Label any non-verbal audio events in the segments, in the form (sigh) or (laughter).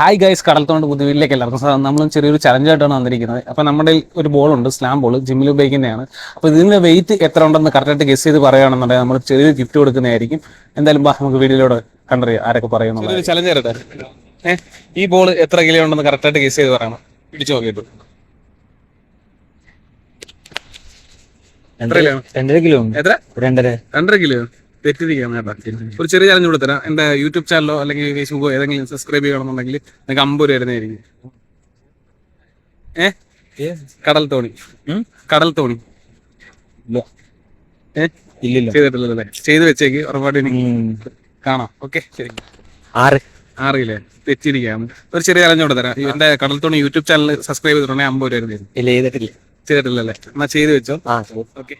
Hi guys കടൽത്തോണ്ട് പുതുവിലേക്ക് എല്ലാവർക്കും സ്വാഗതം. നമ്മളും ചെറിയൊരു ചലഞ്ചായിട്ടാണ് വന്നിരിക്കുന്നത്. അപ്പോൾ നമ്മുടെ ഒരു ബോൾ ഉണ്ട് സ്ലാം ബോൾ ജിമ്മിൽ ഉപയോഗിക്കുന്നതാണ്. അപ്പോൾ ഇതിന്റെ വെയിറ്റ് എത്ര ഉണ്ടെന്ന് കറക്റ്റായിട്ട് ഗസ് ചെയ്ത് പറയുകയാണെന്നുണ്ടെങ്കിൽ നമ്മൾ ചെറിയൊരു ഗിഫ്റ്റ് കൊടുക്കുന്നതായിരിക്കും. എന്തായാലും ബാ നമുക്ക് വീഡിയോയിലൂടെ കണ്ടറിയാം ആരൊക്കെ പറയുന്നു ചലഞ്ച് ആയിട്ട് ഏഹ് ഈ ബോൾ എത്ര കിലോ ഉണ്ടെന്ന് കറക്റ്റായിട്ട് ഗസ് ചെയ്ത് പറയണം. പിടിച്ചു നോക്കിയിട്ട്. എത്ര കിലോ രണ്ടര കിലോ ഉണ്ട് എത്ര? രണ്ടര. രണ്ടര കിലോ തെറ്റിരിക്കുകയാണ് ഒരു ചെറിയ ചലഞ്ച് കൂടെ തരാം. എന്റെ യൂട്യൂബ് ചാനലോ അല്ലെങ്കിൽ ഫേസ്ബുക്കോ ഏതെങ്കിലും സബ്സ്ക്രൈബ് ചെയ്യണമെന്നുണ്ടെങ്കിൽ നിങ്ങൾക്ക് അമ്പത് രൂപ വരുന്നതായിരിക്കും ഏ? കടൽ തോണി? കടൽ തോണി. ചെയ്തിട്ടില്ലല്ലേ? ചെയ്ത് വെച്ചേക്ക് ഉറപ്പായിട്ട് എനിക്ക്. കാണാം. ഓക്കെ ശരി. ആറ്. അറിയില്ലേ തെറ്റിരിക്കാം ഒരു ചെറിയ ചലഞ്ച് കൂടെ തരാം. എന്റെ കടൽ തോണി യൂട്യൂബ് ചാനൽ സബ്സ്ക്രൈബ് ചെയ്തിട്ടുണ്ടെങ്കിൽ അമ്പത് രൂപ ചെയ്തിട്ടില്ല. ചെയ്തിട്ടില്ലല്ലേ? എന്നാ ചെയ്ത് വെച്ചോ. ഓക്കെ.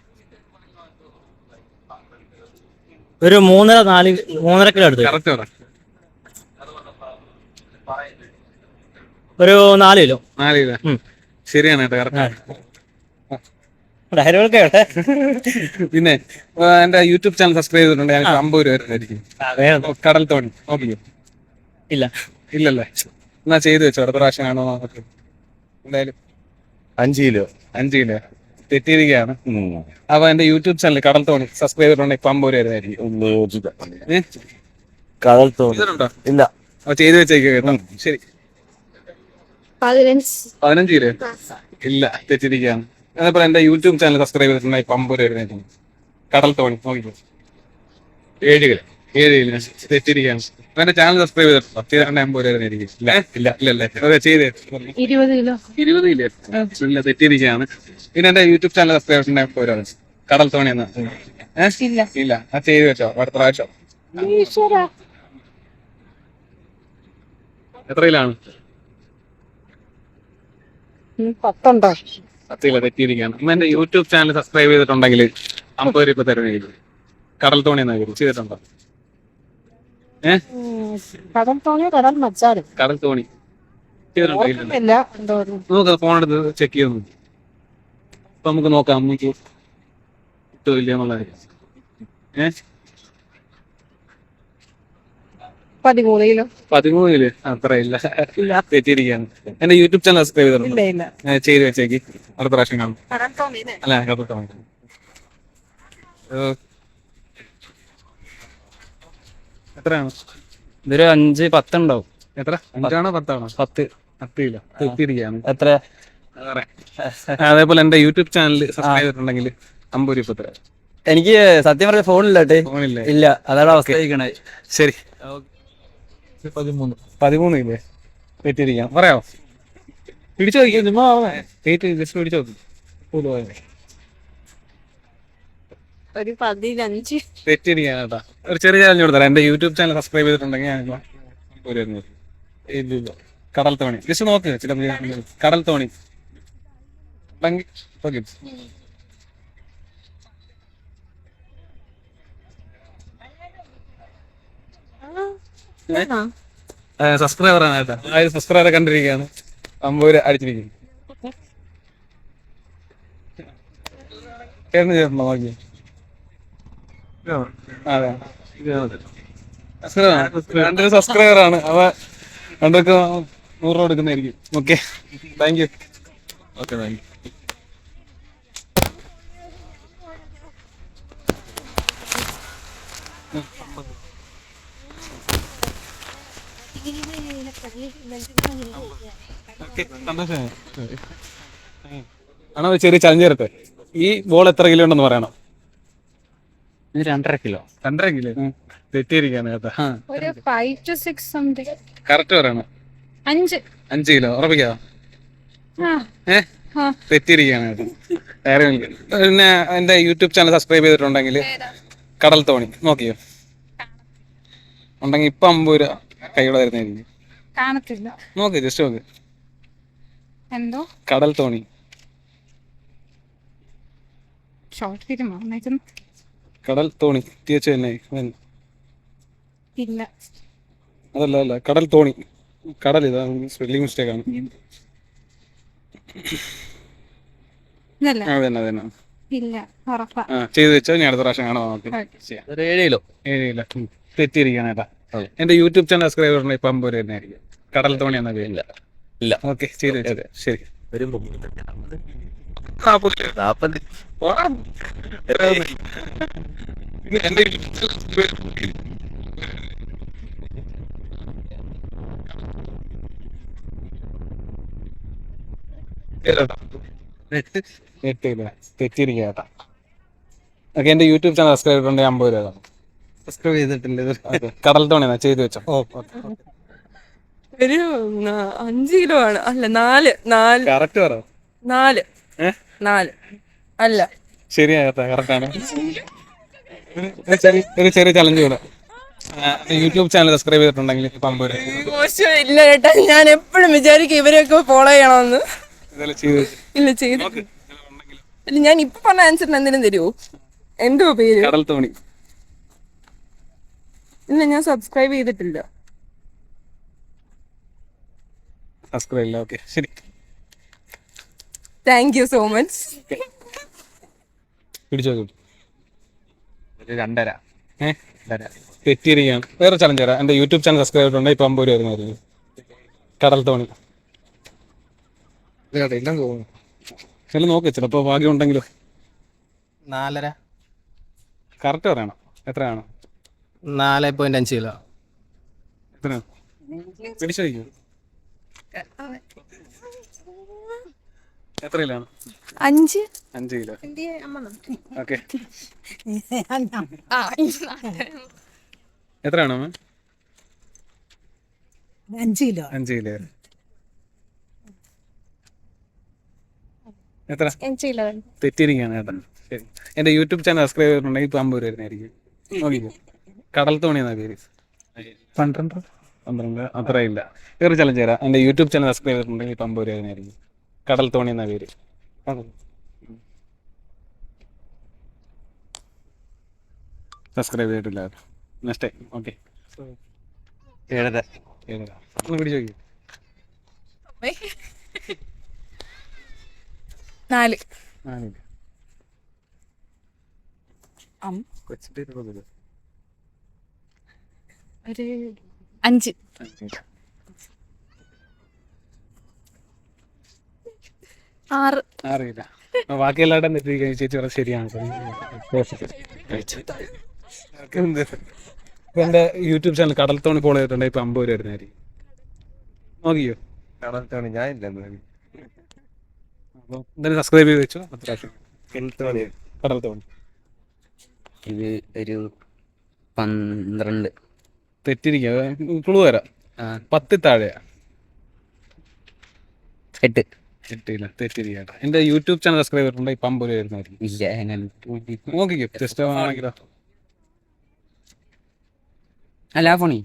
ഒരു മൂന്നര നാല് മൂന്നര കിലോ എടുത്തു. ഒരു നാല് കിലോ. നാല് കിലോ. ശരിയാണ് പിന്നെ എന്റെ യൂട്യൂബ് ചാനൽ സബ്സ്ക്രൈബ് ചെയ്തിട്ടുണ്ട്. അമ്പത് രൂപ വരുന്നതായിരിക്കും. കടൽ തോണി. ഓക്കെ ഇല്ല. ഇല്ലല്ലേ? എന്നാ ചെയ്തു വെച്ചോ അടുത്ത പ്രാവശ്യം കാണുമോ എന്തായാലും. അഞ്ച് കിലോ. അഞ്ച് കിലോ. തെറ്റിയിരിക്കുകയാണ്. അപ്പൊ എന്റെ യൂട്യൂബ് ചാനൽ കടൽ തോണി സബ്സ്ക്രൈബ് ചെയ്തിട്ടുണ്ടെങ്കിൽ രൂപ കടൽ തോണി. ഇല്ല. ചെയ്തു വെച്ചേക്ക് കേട്ടോ. ശരി. പതിനഞ്ച്. കിലോ? ഇല്ല തെറ്റിരിക്കുകയാണ് അതേപോലെ എന്റെ യൂട്യൂബ് ചാനൽ സബ്സ്ക്രൈബ് ചെയ്തിട്ടുണ്ടെങ്കിൽ രൂപ കടൽ തോണി നോക്കിക്കോ. ഏഴ് കിലോ. ഏഴ് കിലോ തെറ്റിയിരിക്കുകയാണ് ചാനൽ സബ്സ്ക്രൈബ് ചെയ്തിട്ടുണ്ടോ? തീരാണ്ട് അമ്പത് രൂപ ഇല്ല ഇല്ല ഇല്ലല്ലേ അതെ ചെയ്തേ. ഇരുപത് കിലോ. ഇരുപത് ഇല്ലേ ഇല്ല തെറ്റിയിരിക്കുകയാണ്. പിന്നെ എന്റെ യൂട്യൂബ് ചാനൽ സബ്സ്ക്രൈബ് ചെയ്തിട്ടുണ്ടെങ്കിൽ രൂപ കടൽ തോണി എന്ന് ഇല്ല. ഇല്ല. അത് ചെയ്ത് വെച്ചോ. അടുത്ത പ്രാവശ്യം. എത്രയിലാണ് ഉം, പത്തുണ്ടോ? പത്തില്ല തെറ്റിയിരിക്കുകയാണ്. ഇന്ന് എന്റെ യൂട്യൂബ് ചാനൽ സബ്സ്ക്രൈബ് ചെയ്തിട്ടുണ്ടെങ്കിൽ അമ്പത് രൂപ തരുന്നതായിരിക്കും കടൽ തോണി എന്നാ ചെയ്തിട്ടുണ്ടോ? കടൽ കടൽ മച്ചാലും കടൽ തോണി. നമുക്ക് ഫോൺ എടുത്ത് ചെക്ക് ചെയ്ത് നോക്കി. അപ്പൊ നമുക്ക് നോക്കാം അമ്മയ്ക്ക് കിട്ടോ ഇല്ല എന്നുള്ള പതിമൂന്ന് കിലോ. പതിമൂന്നിൽ അത്ര ഇല്ല. തെറ്റിയിരിക്കുകയാണ്. എന്റെ യൂട്യൂബ് ചാനൽ സബ്സ്ക്രൈബ് ചെയ്തിട്ടുണ്ട്? ചെയ്ത് വെച്ചേക്ക്. അടുത്ത പ്രാവശ്യം കാണും. കടൽ അല്ല കടൽ തോണി ഏ, എത്രയാണ്? ഇതൊരു അഞ്ച് പത്തുണ്ടാവും. എത്ര? അഞ്ചാണോ പത്താണോ? പത്ത്. പത്ത് കിലോ എത്ര. അതേപോലെ എന്റെ യൂട്യൂബ് ചാനൽ സബ്സ്ക്രൈബ് ചെയ്തിട്ടുണ്ടെങ്കിൽ അമ്പത് രൂപ എത്ര എനിക്ക് സത്യം പറഞ്ഞ ഫോണില്ല ഫോണില്ലേ. ഇല്ല. അതാണ് അവസ്ഥ ശരി. പതിമൂന്ന്. പതിമൂന്ന് ഇല്ലേ? പറയാമോ പിടിച്ചു ചുമ്മാ ഡേറ്റ് ജസ്റ്റ് പിടിച്ചു നോക്കി. ഒരു പതിനഞ്ച്. തെറ്റിയിരിക്കാൻ ഒരു ചെറിയ ചാലഞ്ച് കൊടുത്തരാം. എന്റെ യൂട്യൂബ് ചാനൽ സബ്സ്ക്രൈബ് ചെയ്തിട്ടുണ്ടെങ്കിൽ ഞാൻ ഒരു ഇല്ല കടൽ തോണി. ജസ്റ്റ് നോക്ക് ചില കടൽ തോണി. സബ്സ്ക്രൈബർ ആണ് കേട്ടോ. ആ ഒരു സബ്സ്ക്രൈബറെ കണ്ടിരിക്കുകയാണ്. അമ്പൂര് അടിച്ചിരിക്കുന്നു. (laughs) ചേട്ടന് ചേട്ടനോ നോക്കി അതെ. രണ്ടൊരു സബ്സ്ക്രൈബർ ആണ്. അവ രണ്ടൊക്കെ നൂറ് രൂപ എടുക്കുന്നതായിരിക്കും okay thank you okay thank you ആണോ ചെറിയ ചലഞ്ച് തരട്ടെ ഈ ബോൾ എത്ര കിലോ ഉണ്ടെന്ന് പറയണം. ഇത് രണ്ടര കിലോ. രണ്ടര കിലോ? തെറ്റിയിരിക്കാണ് കേട്ടോ ഒരു five two six something correct പറയണം. അഞ്ച്. അഞ്ച് കിലോ ഉറപ്പിക്കാവോ ആ. ഏഹ് ആ. തെറ്റിയിരിക്കുകയാണ് കേട്ടോ വേറെ പിന്നെ എന്റെ യൂട്യൂബ് ചാനൽ സബ്സ്ക്രൈബ് ചെയ്തിട്ടുണ്ടെങ്കിൽ കടൽ തോണി നോക്കിയോ? ഉണ്ടെങ്കിൽ ഇപ്പൊ അമ്പത് രൂപ കൈയോടെ തരുന്നതായിരിക്കും. കാണത്തില്ല. നോക്ക് ജസ്റ്റ് നോക്ക്. എന്തോ? കടൽ തോണി. ഷോർട്ട് ഫിലിം കടൽ തോണി ടി എച്ച് ഇല്ല. അതല്ല അല്ല കടൽ തോണി. കടൽ ഇതാ സ്പെല്ലിംഗ് മിസ്റ്റേക്ക് ആണ്. ചെയ്തു വെച്ചാൽ ഞാൻ അടുത്ത പ്രാവശ്യം കാണാം നമുക്ക് Okay. ചെയ്യാം. ഒരു ഏഴ് കിലോ ഏഴില്ല എന്റെ യൂട്യൂബ് ചാനൽ സബ്സ്ക്രൈബ് ചെയ്തിട്ടുണ്ടെങ്കിൽ ഇപ്പം അമ്പത് തന്നെ ആയിരിക്കും. കടൽ തോണി എന്ന പേരില്ല ഇല്ല. ഓക്കെ ചെയ്തു വെച്ചോ. ശരി. വരുമ്പോ എന്റെ തെറ്റിയിരിക്കുക ഓക്കെ എന്റെ യൂട്യൂബ് ചാനൽ സബ്സ്ക്രൈബ് ചെയ്തിട്ടുണ്ടെങ്കിൽ അമ്പത് രൂപ. സബ്സ്ക്രൈബ് ചെയ്തിട്ടില്ല. കടൽ തോണിയാ ചെയ്തു വെച്ചോ. ഒരു അഞ്ചു കിലോ ആണ്. അല്ല നാല് നാല്. കറക്റ്റ് പറ. നാല്. ഏ? നാല്. അല്ല. ശരിയാ കേട്ടാ കറക്റ്റ് ആണ്. ഒരു ചെറിയ ചലഞ്ച് കൂടെ യൂട്യൂബ് ചാനൽ സബ്സ്ക്രൈബ് ചെയ്തിട്ടുണ്ടെങ്കിൽ ഇപ്പം മോശം ഇല്ല കേട്ടാ ഞാൻ എപ്പോഴും വിചാരിക്കും ഇവരെയൊക്കെ ഫോളോ ചെയ്യണമെന്ന്. ഇല്ല ചെയ്ത്. ഇല്ല ഞാൻ ഇപ്പൊ പറഞ്ഞ ആൻസറിന് എന്തിനും തരുമോ എന്തോ പേര്? കടൽ തോണി. ഇല്ല ഞാൻ സബ്സ്ക്രൈബ് ചെയ്തിട്ടില്ല. സബ്സ്ക്രൈബ് ഇല്ല ഓക്കെ ശരി. താങ്ക് യു സോ മച്ച് പിടിച്ചോ കിട്ടും ഒരു രണ്ടര. ഏഹ് തെറ്റിയിരിക്കുകയാണ്. വേറെ ചലഞ്ച് തരാം. എന്റെ യൂട്യൂബ് ചാനൽ സബ്സ്ക്രൈബ് ചെയ്തിട്ടുണ്ട്. ഇപ്പം അമ്പത് രൂപ വരുന്നതായിരിക്കും കടൽ തോണി. തോന്നുന്നു. ചില നോക്ക് ചിലപ്പോൾ ഭാഗ്യം ഉണ്ടെങ്കിലോ? നാലര. കറക്റ്റ് പറയണം. എത്രയാണ്? നാല് പോയിന്റ് അഞ്ച് കിലോ. എത്രയാണ്? പിടിച്ചോദിക്കൂ എത്ര കിലാണ് അഞ്ച്. അഞ്ച് കിലോ. ഓക്കെ. എത്രയാണ് അമ്മ? അഞ്ച് കിലോ. അഞ്ച് കിലോ. എത്ര? തെറ്റിയിരിക്കുകയാണ് ശരി. എന്റെ യൂട്യൂബ് ചാനൽ സബ്സ്ക്രൈബ് ചെയ്തിട്ടുണ്ടെങ്കിൽ ഇപ്പം അമ്പത് രൂപ വരുന്നതായിരിക്കും നോക്കിക്കോ കടൽ തോണി എന്നാ പേര്? പന്ത്രണ്ട്. പന്ത്രണ്ട്. അത്രയില്ല. വേറെ ചലഞ്ച് തരാം. എന്റെ യൂട്യൂബ് ചാനൽ സബ്സ്ക്രൈബ് ചെയ്തിട്ടുണ്ടെങ്കിൽ ഇപ്പം അമ്പത് രൂപ വരുന്നതായിരിക്കും കടൽ തോണി എന്ന പേര്. സബ്സ്ക്രൈബ് ചെയ്തിട്ടില്ല. നെക്സ്റ്റ് ടൈം ഓക്കെ ഏഴര ഏഴര ഒന്ന് പിടിച്ച് നോക്കി നാല്. നാലില്ല അം. കൊച്ചിന്റെ ഇരുപത് ഒരു അഞ്ച്. ആറ്. അറിയില്ല. ബാക്കി ചേച്ചി പറഞ്ഞ ശരിയാണ്. എന്റെ യൂട്യൂബ് ചാനൽ കടൽ തോണി ഫോളോ ചെയ്തിട്ടുണ്ട്. ഇപ്പൊ അമ്പത് രൂപ വരുന്നതായിരിക്കും. നോക്കിയോ? കടൽത്തോണി ഞാൻ ഇല്ലെന്ന് അപ്പൊ എന്തായാലും സബ്സ്ക്രൈബ് ചെയ്ത് വെച്ചോ. കടൽ തോണി ഇത് ഒരു പന്ത്രണ്ട്. തെറ്റിരിക്കുക ക്ലൂ തരാം. പത്തി താഴെയാ. എട്ട്. തെറ്റിയില്ല തെറ്റിരിക്കട്ടെ. എന്റെ യൂട്യൂബ് ചാനൽ സബ്സ്ക്രൈബ് ചെയ്തിട്ടുണ്ട് ഇപ്പം രൂപ വരുന്നതായിരിക്കും ഇല്ല അങ്ങനെ നോക്കിക്കോ ജസ്റ്റ് ആണെങ്കിലോ അല്ല ഫോണി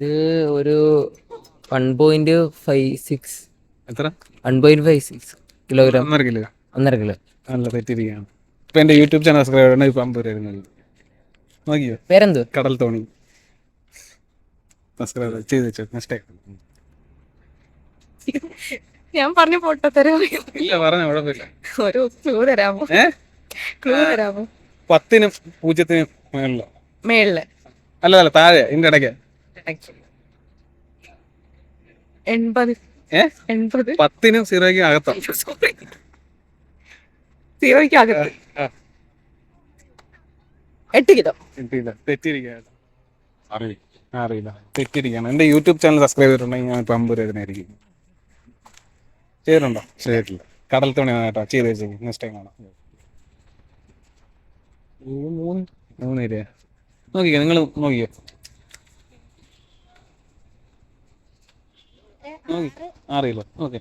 ഇത് ഒരു വൺ പോയിന്റ് ഫൈവ് സിക്സ് എത്ര? One point five six kilogram ഒന്നര കിലോ. ഒന്നര കിലോ. നല്ല തെറ്റിരിക്കുകയാണ്. ഇപ്പൊ എന്റെ യൂട്യൂബ് ചാനൽ സബ്സ്ക്രൈബ് ചെയ്തിട്ടുണ്ടെങ്കിൽ ഇപ്പം അമ്പത് വരുന്നത് നോക്കിയോ? പേരെന്ത്? കടൽ തോണി. സബ്സ്ക്രൈബ് ചെയ്ത് വെച്ചോ ടൈം (laughs) ഞാൻ പറഞ്ഞ (laughs) തരാമോ ഇല്ല പറഞ്ഞ കുഴപ്പമില്ല. ഒരു ക്ലൂ തരാമോ? ക്ലൂ തരാമോ? പത്തിനും പൂജ്യത്തിനും മേളിൽ? മേളിൽ. അല്ല അല്ല താഴെ ഇതിന്റെ ഇടയ്ക്ക്. എൺപത്. എൺപത്. പത്തിനും സീറോയ്ക്കും അകത്തോ? സോറി സീറോയ്ക്ക് അകത്ത്. എട്ട് കിലോ. കിട്ടിയില്ല തെറ്റിയിരിക്കുകയാണ്. അറിയില്ല തെറ്റിയിരിക്കുകയാണ്. എന്റെ യൂട്യൂബ് ചാനൽ സബ്സ്ക്രൈബ് ചെയ്തിട്ടുണ്ടെങ്കിൽ ഞാൻ ഇപ്പൊ അമ്പത് രൂപ ഇതിനായിരിക്കും ചെയ്തിട്ടുണ്ടോ? ചെയ്തിട്ടില്ല. കടൽ തോണി കേട്ടോ ചെയ്ത് വെച്ചേക്ക് നെക്സ്റ്റ് ടൈം കാണാം. മൂന്ന് മൂന്ന് രൂപ നോക്കിക്കോ നിങ്ങൾ നോക്കിക്കോ. നോക്കി. അറിയില്ല. ഓക്കെ.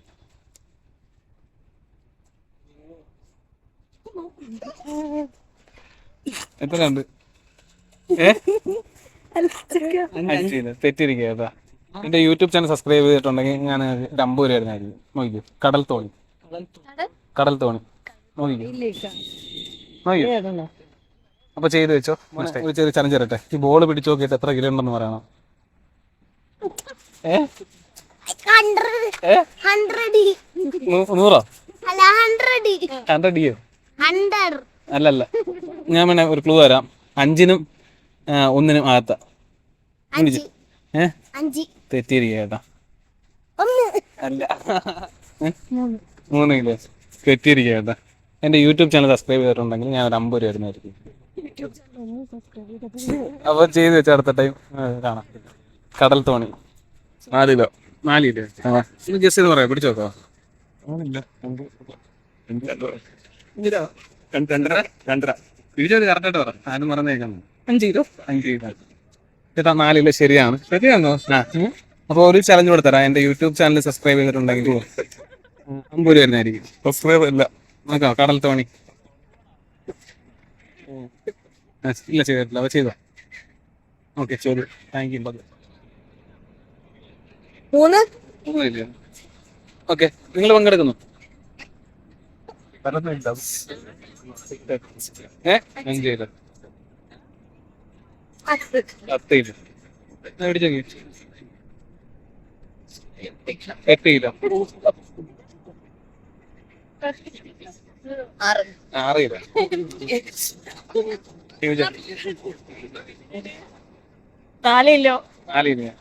എത്ര ഉണ്ട് ഏ തെറ്റിരിക്കുക കേട്ടാ എന്റെ യൂട്യൂബ് ചാനൽ സബ്സ്ക്രൈബ് ചെയ്തിട്ടുണ്ടെങ്കിൽ ഞാൻ ഒരു അമ്പത് രൂപ ആയിരുന്നായിരിക്കും നോക്കിക്കോ. കടൽ തോണി. കടൽ തോണി. നോക്കിക്കോ. നോക്കിയോ അപ്പൊ ചെയ്ത് വെച്ചോ. ഒരു ചെറിയ ചലഞ്ച് തരട്ടെ. ഈ ബോൾ പിടിച്ചു നോക്കിയിട്ട് എത്ര കിലോ ഉണ്ടെന്ന് പറയണം. നൂറോ? അല്ലല്ല. ഞാൻ വേണേ ഒരു ക്ലൂ തരാം. അഞ്ചിനും ഒന്നിനും അകത്ത. അഞ്ച്. ഏ എന്റെ അല്ല. മൂന്ന്. കിലോ എന്റെ യൂട്യൂബ് ചാനൽ സബ്സ്ക്രൈബ് ചെയ്തിട്ടുണ്ടെങ്കിൽ ഞാൻ ഒരു അമ്പത് രൂപ വരുന്നതായിരിക്കും. അപ്പൊ ചെയ്ത് വെച്ച അടുത്ത ടൈം കാണാം. കടൽ തോണി. നാലിലോ കിലോ. നാല് കിലോ. ഇത് ജസ്റ്റ് ചെയ്ത് പറയാം. പിടിച്ചു നോക്കോ. രണ്ടര. രണ്ടര. തിരിച്ചൊരു കറക്റ്റായിട്ട് പറ. ആരും പറഞ്ഞേക്കാം അഞ്ച് കിലോ. അഞ്ച് കിലോ. ചേട്ടാ നാലിൽ ശരിയാണ്. ശരിയാണോ? അപ്പോൾ ഒരു ചലഞ്ച് കൂടെ തരാം. എന്റെ യൂട്യൂബ് ചാനൽ സബ്സ്ക്രൈബ് ചെയ്തിട്ടുണ്ടെങ്കിൽ അമ്പത് രൂപ വരുന്നതായിരിക്കും സബ്സ്ക്രൈബ് ഇല്ല നോക്കാം കടൽ തോണി. ഇല്ല ചെയ്തിട്ടില്ല. അപ്പോൾ ചെയ്തോ. ഓക്കെ ചെയ്തു. താങ്ക് യു മൂന്ന്? ഓക്കെ നിങ്ങൾ പങ്കെടുക്കുന്നു. ഏ? അഞ്ച് പത്ത് പത്ത് കിലോ മേടിച്ചോ എട്ട് കിലോ ആറ് ആറ് കിലോ ഹ്യൂജ്. നാല് കിലോ നാല് കിലോ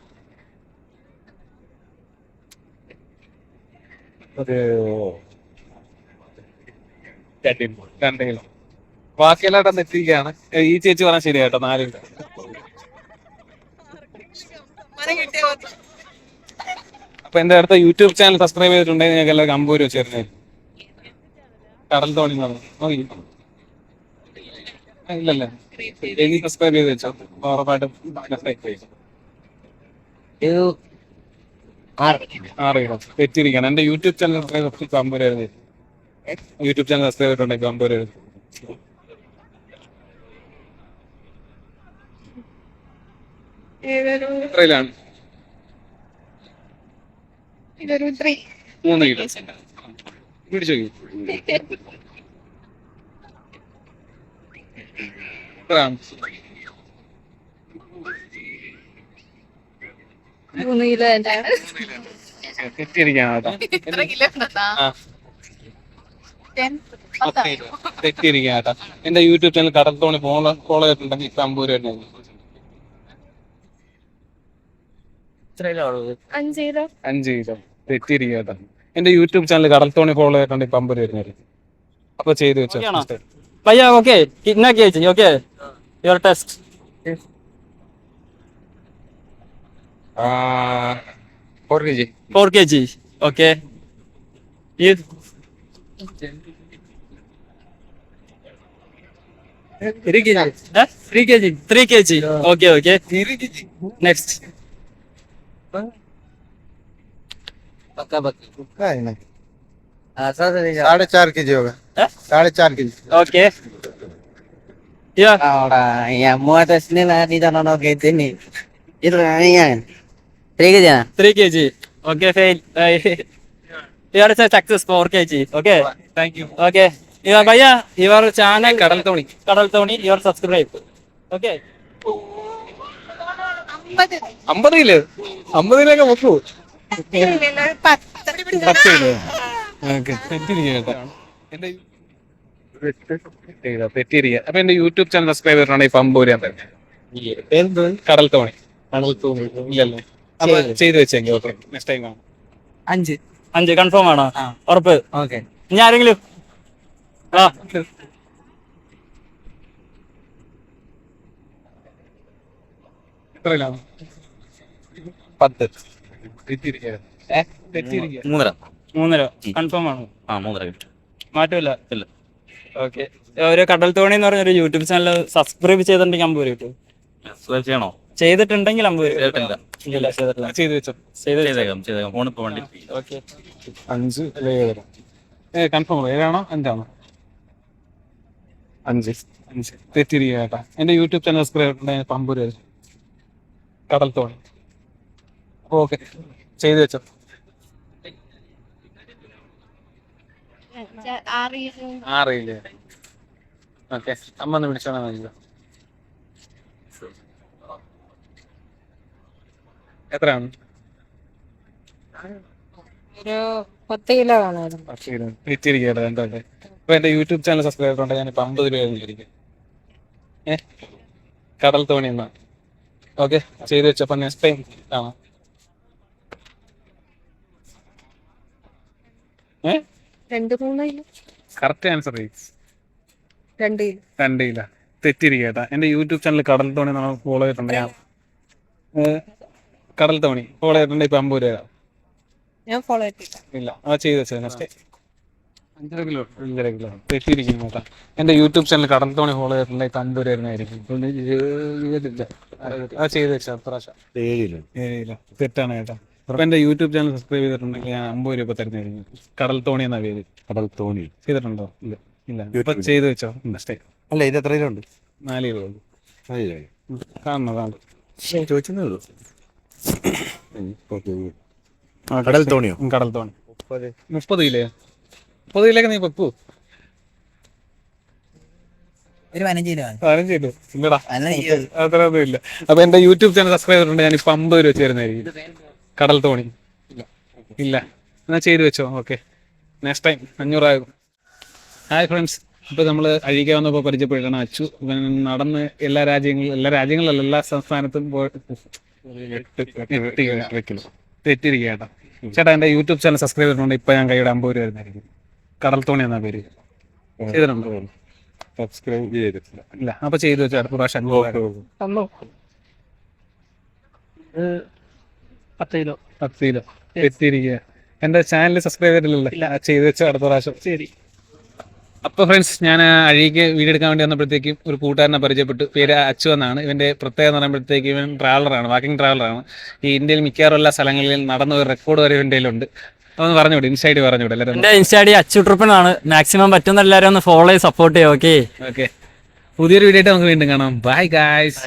ഒരു രണ്ട് കിലോ ബാക്കിയെല്ലാം തെറ്റിക്കുകയാണ് ഏ, ഈ ചേച്ചി പറഞ്ഞാൽ ശരി കേട്ടോ നാല് കിലോ അപ്പൊ എന്റെ അടുത്ത യൂട്യൂബ് ചാനൽ സബ്സ്ക്രൈബ് ചെയ്തിട്ടുണ്ടെങ്കിൽ ഞങ്ങൾക്ക് എല്ലാവർക്കും അമ്പത് രൂപ ചേർന്നേ കടൽ തോണി നോക്കി. ഇല്ലല്ലേ. ഇനി സബ്സ്ക്രൈബ് ചെയ്ത് വെച്ചോ. ഉറപ്പായിട്ടും ആറ് കിലോ. തെറ്റിരിക്കണം എന്റെ യൂട്യൂബ് ചാനൽ സബ്സ്ക്രൈബ് അമ്പത് രൂപ തരും. യൂട്യൂബ് ചാനൽ സബ്സ്ക്രൈബ് ചെയ്തിട്ടുണ്ടെങ്കിൽ അമ്പത് രൂപ തരും. എത്രയിലാണ്? ഇതൊരു ത്രീ. മൂന്ന് കിലോ പിടിച്ചു മൂന്ന് കിലോ എന്റെ യൂട്യൂബ് ചാനൽ കടൽ തോണി ഫോളോ ഫോളോ ചെയ്തിട്ടുണ്ടെങ്കിൽ ഇപ്പൊ അമ്പൂര് തന്നെ അഞ്ച് കിലോ അഞ്ച് കിലോ തെറ്റിയിരിക്കുക കേട്ടോ എന്റെ യൂട്യൂബ് ചാനൽ കടൽ തോണി ഫോളോ ചെയ്തിട്ടുണ്ട് ഇപ്പൊ അമ്പത് വരുന്നത് അപ്പൊ ചെയ്തു വെച്ചോ Okay ആണോ? Bhaiya, okay. Kitna kg? Okay. Your test. Four K G 4 kg. Okay. You. Three kg. Huh? Three kg. Three kg. Okay, okay. Next. पक्का पक्का नहीं ऐसा तो नहीं साढ़े चार के जी होगा हैं? साढ़े चार K G Okay. Yeah. Ahora, ya muerto sini lah di dalam no que tiene. Itu yang Tiga aja. Three kg. Okay, fail. Uh, you are a success for 4 kg. Okay. Thank you Okay. Yeah, Bhaiya, your channel കടൽ തോണി Kadal Tony, you are subscribed. അമ്പത്. Kilo അമ്പത് kilo ഒക്കെ പത്ത്. Kilo okay. കേട്ടോ എന്റെ തെറ്റിയിരിക്കുക, അപ്പൊ എന്റെ യൂട്യൂബ് ചാനൽ സബ്സ്ക്രൈബ് രൂപ തരും കടൽ തോണി. ഇല്ലല്ലോ. അപ്പൊ ചെയ്ത് വെച്ചെങ്കിൽ ഓക്കെ. നെക്സ്റ്റ് ടൈം കാണാം. അഞ്ച്. അഞ്ച്. കൺഫേം ആണോ. ഉറപ്പ്. ഓക്കെ. ഇനി ആരെങ്കിലും ആ. എത്രയിലാണ്? പത്ത്. മൂന്നര. മൂന്നര. കൺഫേം ആണ്? ആ മൂന്നര കിട്ടും. മാറ്റമില്ല? ഇല്ല. ഓക്കെ. ഒരു കടൽ തോണി എന്ന് പറഞ്ഞ യൂട്യൂബ് ചാനൽ സബ്സ്ക്രൈബ് ചെയ്തിട്ടുണ്ടെങ്കിൽ അമ്പത് രൂപ കിട്ടും. സബ്സ്ക്രൈബ് ചെയ്യണോ? ചെയ്തിട്ടുണ്ടെങ്കിൽ അമ്പത് രൂപ ചെയ്തിട്ടില്ല. ഇല്ല ചെയ്തിട്ടില്ല. ചെയ്ത് വെച്ചോ. ചെയ്ത് ചെയ്തേക്കാം ചെയ്തേക്കാം. ഇപ്പൊ വണ്ടി. ഓക്കെ. അഞ്ച് ഏഴര ഏ കൺഫേം ഏഴാണോ? അഞ്ചാണോ? അഞ്ച്. അഞ്ച്. തെറ്റിരിക്കുക കേട്ടാ. എന്റെ യൂട്യൂബ് ചാനൽ സബ്സ്ക്രൈബ് ചെയ്തിട്ടുണ്ടെങ്കിൽ അമ്പത് രൂപ. കടൽ തോണി ഓക്കെ. ചെയ്തു വെച്ചോ. ആറിയില്ലേ ഓക്കെ. അമ്മ ഒന്ന് വിളിച്ചോണ എത്രയാണ്? ഒരു പത്ത് കിലോ കാണുമായിരുന്നു പക്ഷേ തെറ്റിരിക്കട്ടെ എന്തല്ലേ ഇപ്പൊ എന്റെ യൂട്യൂബ് ചാനൽ സബ്സ്ക്രൈബ് ചെയ്തിട്ടുണ്ട് ഞാൻ ഇപ്പൊ അമ്പത് രൂപ കടൽ തോണി എന്നാ ഓക്കെ ചെയ്ത് വെച്ചപ്പോൾ നെക്സ്റ്റ് ടൈം കാണാം. കറക്റ്റ് ആൻസർ രണ്ട് കിലോ തെറ്റിരിക്കേട്ടാ എന്റെ യൂട്യൂബ് ചാനൽ കടൽ തോണി നമ്മൾ ഫോളോ ചെയ്തിട്ടുണ്ട്. ഞാൻ കടൽ തോണി. ഫോളോ ചെയ്തിട്ടുണ്ട് ഇപ്പൊ അമ്പത് രൂപ ഇല്ല. അത് ചെയ്ത് വെച്ചത് നെക്സ്റ്റ്. അഞ്ചര കിലോ അഞ്ചര കിലോ. തെറ്റിയിരിക്കുന്നു കേട്ടോ. എന്റെ യൂട്യൂബ് ചാനൽ കടൽത്തോണി ഹോൾ ഫോളോ ചെയ്തിട്ടുണ്ട് ഇപ്പം അമ്പത് രൂപ വരുന്നതായിരിക്കും ചെയ്തില്ല ആ ചെയ്ത് വെച്ചാൽ പ്രാവശ്യം. ഏഴിലോ? ഏഴ് കിലോ തെറ്റാണ് കേട്ടോ. അപ്പൊ എന്റെ യൂട്യൂബ് ചാനൽ സബ്സ്ക്രൈബ് ചെയ്തിട്ടുണ്ടെങ്കിൽ ഞാൻ അമ്പത് രൂപ തരുന്നതായിരിക്കും. കടൽ തോണി എന്നാ പേര്? കടൽ തോണി. ചെയ്തിട്ടുണ്ടോ? ഇല്ല. ഇല്ല. ഇപ്പൊ. ചെയ്ത് വെച്ചോ? അല്ല ഇത് എത്ര കിലോ ഉണ്ട്? നാല് കിലോ ഉള്ളൂ. ഉം. കാണണം കാണണം ചോദിച്ചതേ ഉള്ളൂ. കടൽ തോണിയോ? കടൽ തോണി. മുപ്പത് കിലോ. മുപ്പത് കിലോക്ക് നീ വെപ്പു ഒരു പതിനഞ്ച് കിലോ പതിനഞ്ച് കിലോ. ഇല്ലടാ. അത്ര ഒന്നും ഇല്ല. അപ്പൊ എന്റെ യൂട്യൂബ് ചാനൽ സബ്സ്ക്രൈബർ ഉണ്ട് ഞാൻ ഇപ്പൊ അമ്പത് രൂപ വെച്ച് തരുന്നതായിരിക്കും കടൽ തോണി. ഇല്ല. എന്നാ ചെയ്തു വെച്ചോ. ഓക്കെ. നെക്സ്റ്റ് ടൈം അഞ്ഞൂറാകും. ഹായ് ഫ്രണ്ട്സ് ഇപ്പൊ നമ്മൾ അഴിക്കാൻ വന്നപ്പോൾ പരിചയപ്പെട്ടാണ് അച്ചു. ഇവൻ നടന്ന് എല്ലാ രാജ്യങ്ങളിലും എല്ലാ രാജ്യങ്ങളിലല്ല എല്ലാ സംസ്ഥാനത്തും കിലോ തെറ്റിരിക്കുക കേട്ടോ. ചേട്ടാ എന്റെ യൂട്യൂബ് ചാനൽ സബ്സ്ക്രൈബ് ചെയ്തിട്ടുണ്ട്. ഇപ്പൊ ഞാൻ കൈയുടെ അമ്പത് രൂപ വരുന്നതായിരിക്കും കടൽ തോണി എന്നാ പേര്? ചെയ്തിട്ടുണ്ടോ? സബ്സ്ക്രൈബ് ചെയ്തിട്ടില്ല. ഇല്ല അപ്പൊ ചെയ്തു വെച്ചാൽ അടുത്ത പ്രാവശ്യം അഞ്ഞൂറാകും തന്നോ? പത്ത് കിലോ. പത്ത് കിലോ. എത്തിയിരിക്കുക എന്റെ ചാനൽ സബ്സ്ക്രൈബ് ചെയ്തിട്ടില്ലല്ലോ? ചെയ്ത് വെച്ച അടുത്ത പ്രാവശ്യം. ശരി. അപ്പോൾ ഫ്രണ്ട്സ് ഞാൻ അഴീക്ക് വീഡിയോ എടുക്കാൻ വേണ്ടി വന്നപ്പോഴത്തേക്കും ഒരു കൂട്ടുകാരനെ പരിചയപ്പെട്ടു. പേര് അച്ചു എന്നാണ്. ഇവന്റെ പ്രത്യേകത എന്ന് പറയുമ്പോഴത്തേക്ക് ഇവൻ ട്രാവലറാണ് വാക്കിംഗ് ട്രാവലറാണ് ഈ ഇന്ത്യയിൽ മിക്കവാറും എല്ലാ സ്ഥലങ്ങളിൽ നടന്ന ഒരു റെക്കോർഡ് വരെ ഇവന്റെ ഉണ്ട് അതൊന്ന് പറഞ്ഞുവിടും ഇൻസൈഡ് പറഞ്ഞുവിടും എല്ലാവരും എന്റെ ഇൻസ്റ്റാഡി അച്ചു ട്രിപ്പിനാണ്. മാക്സിമം പറ്റുന്ന എല്ലാവരും ഒന്ന് ഫോളോ ചെയ്ത് സപ്പോർട്ട് ചെയ്യാം ഓക്കെ ഓക്കെ പുതിയൊരു വീഡിയോ ആയിട്ട് നമുക്ക് വീണ്ടും കാണാം. Bye guys